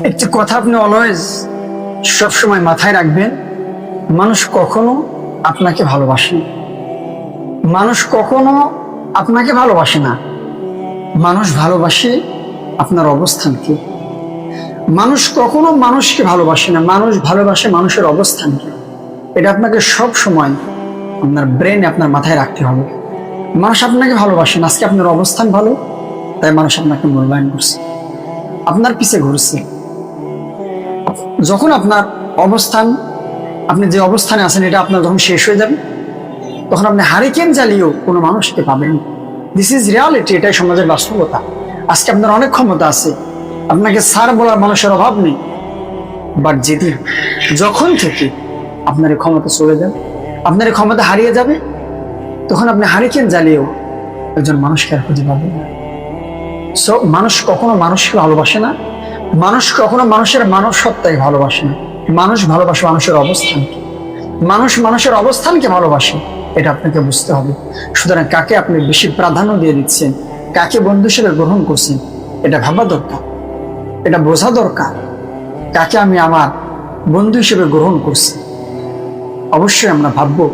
একটি কথা আপনি অলওয়েজ সবসময় মাথায় রাখবেন, মানুষ কখনো আপনাকে ভালোবাসে মানুষ কখনো আপনাকে ভালোবাসে না। মানুষ ভালোবাসে আপনার অবস্থানকে। মানুষ কখনো মানুষকে ভালোবাসে না। মানুষ ভালোবাসে মানুষের অবস্থানকে। এটা আপনাকে সব সময় আপনার ব্রেনে আপনার মাথায় রাখতে হবে। মানুষ আপনাকে ভালোবাসে না। আজকে আপনার অবস্থান ভালো, তাই মানুষ আপনাকে মূল্যায়ন করছে। আপনার পিছে ঘুরছে। যখন আপনার অবস্থান, আপনি যে অবস্থানে আছেন, এটা আপনার যখন শেষ হয়ে যাবে, তখন আপনি হারিকেন জ্বালিয়েও কোনো মানুষকে পাবেন দিস ইজ রিয়ালিটি এটাই সমাজের বাস্তবতা। আজকে আপনার অনেক ক্ষমতা আছে। আপনাকে স্যার বলার মানুষের অভাব নেই। বাট যেদিন যখন থেকে আপনার ক্ষমতা চলে যাবে, আপনার ক্ষমতা হারিয়ে যাবে, তখন আপনি হারিকেন জ্বালিয়েও একজন মানুষকে আর খুঁজে পাবেন সো মানুষ কখনো মানুষকে ভালোবাসে না। মানুষ কখনো মানুষের মানব সত্তাকে ভালোবাসে না। মানুষ ভালোবাসে মানুষের অবস্থানকে মানুষ মানুষের অবস্থানকে ভালোবাসে, এটা আপনাকে বুঝতে হবে। সুতরাং কাকে আপনি বেশি প্রাধান্য দিয়ে দিচ্ছেন, কাকে বন্ধু হিসেবে গ্রহণ করছেন, এটা ভাবা দরকার। এটা বোঝা দরকার কাকে আমি আমার বন্ধু হিসেবে গ্রহণ করছি। অবশ্যই আমরা ভাববো